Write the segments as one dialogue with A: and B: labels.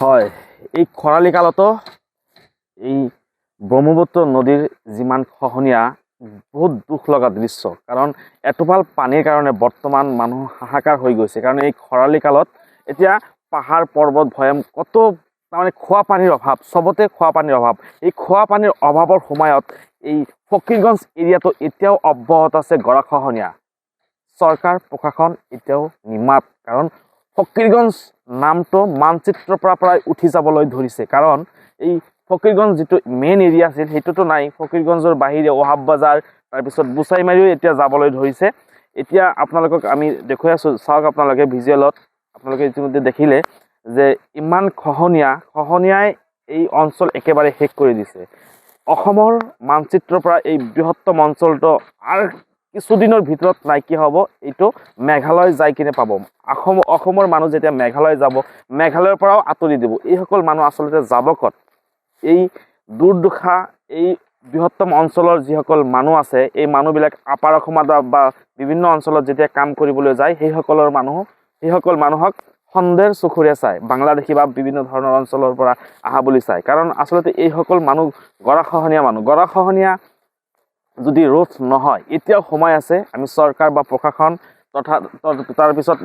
A: হয়। এই খৰালি কালতো এই ব্ৰহ্মপুত্ৰ নদীৰ যিমান খহনীয়া, বহুত দুখ লগা দৃশ্য। কাৰণ এটোপাল পানীৰ কাৰণে বৰ্তমান মানুহ হাহাকাৰ হৈ গৈছে। কাৰণ এই খৰালি কালত এতিয়া পাহাৰ পৰ্বত ভৈয়াম, কত তাৰমানে খোৱা পানীৰ অভাৱ, চবতে খোৱা পানীৰ অভাৱ। এই খোৱা পানীৰ অভাৱৰ সময়ত এই ফকীৰগঞ্জ এৰিয়াটো এতিয়াও অব্যাহত আছে গৰাখহনীয়া চৰকাৰ প্ৰশাসন এতিয়াও নিমাত কাৰণ ফকীৰগঞ্জ নামটো মানচিত্ৰৰ পৰা প্ৰায় উঠি যাবলৈ ধৰিছে। কাৰণ এই ফকীৰগঞ্জ যিটো মেইন এৰিয়া আছিল, সেইটোতো নাই। ফকীৰগঞ্জৰ বাহিৰে ওহাব বজাৰ তাৰপিছত বুচাইমাৰীও এতিয়া যাবলৈ ধৰিছে। এতিয়া আপোনালোকক আমি দেখুৱাই আছোঁ, চাওক আপোনালোকে ভিজুৱেলত আপোনালোকে ইতিমধ্যে দেখিলে যে ইমান খহনীয়া, খহনীয়াই এই অঞ্চল একেবাৰে শেষ কৰি দিছে। অসমৰ মানচিত্ৰৰ পৰা এই বৃহত্তম অঞ্চলটো আৰু কিছুদিনৰ ভিতৰত নাইকিয়া হ'ব, এইটো মেঘালয় যাই কিনে পাব। অসম, অসমৰ মানুহ যেতিয়া মেঘালয় যাব, মেঘালয়ৰ পৰাও আঁতৰি দিব। এইসকল মানুহ আচলতে যাব ক'ত? এই দুৰ্দশা, এই বৃহত্তম অঞ্চলৰ যিসকল মানুহ আছে, এই মানুহবিলাক আপাৰ অসমত বা বিভিন্ন অঞ্চলত যেতিয়া কাম কৰিবলৈ যায়, সেইসকলৰ মানুহ সেইসকল মানুহক সন্দেহৰ চকুৰে চায়। বাংলাদেশী বা বিভিন্ন ধৰণৰ অঞ্চলৰ পৰা অহা বুলি চায়। কাৰণ আচলতে এইসকল মানুহ গৰাখহনীয়া মানুহ। গৰাখহনীয়া যদি ৰোধ নহয়, এতিয়াও সময় আছে, আমি চৰকাৰ বা প্ৰশাসন তথা তাৰপিছত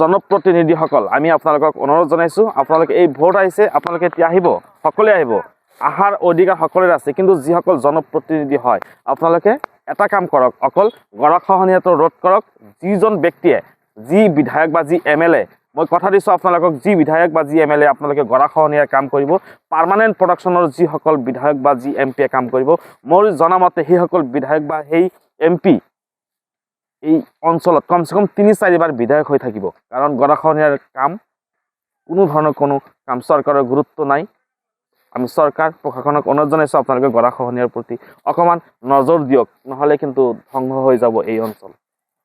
A: জনপ্ৰতিনিধিসকল, আমি আপোনালোকক অনুৰোধ জনাইছোঁ, আপোনালোকে এই ভোট আহিছে, আপোনালোকে এতিয়া আহিব, সকলোৱে আহিব। আহাৰ অধিকাৰ সকলোৰে আছে, কিন্তু যিসকল জনপ্ৰতিনিধি হয়, আপোনালোকে এটা কাম কৰক, অকল গৰাখহনীয়াটো ৰোধ কৰক, যিজন ব্যক্তিয়ে, যি বিধায়ক বা যি এম এল এ মই কথা দিছোঁ আপোনালোকক যি বিধায়ক বা যি এম এল এ আপোনালোকে গৰাখহনীয়াৰ কাম কৰিব পাৰ্মানেণ্ট প্ৰডাকশ্যনৰ যিসকল বিধায়ক বা যি এম পিয়ে কাম কৰিব, মোৰ জনামতে সেইসকল বিধায়ক বা সেই এম পি এই অঞ্চলত কমচে কম তিনি চাৰিবাৰ বিধায়ক হৈ থাকিব। কাৰণ গৰাখহনীয়াৰ কাম কোনো ধৰণৰ কোনো কাম চৰকাৰৰ গুৰুত্ব নাই। আমি চৰকাৰ, প্ৰশাসনক অনুৰোধ জনাইছোঁ আপোনালোকে গৰাখহনীয়াৰ প্ৰতি অকণমান নজৰ দিয়ক, নহ'লে কিন্তু ধ্বংস হৈ যাব এই অঞ্চল।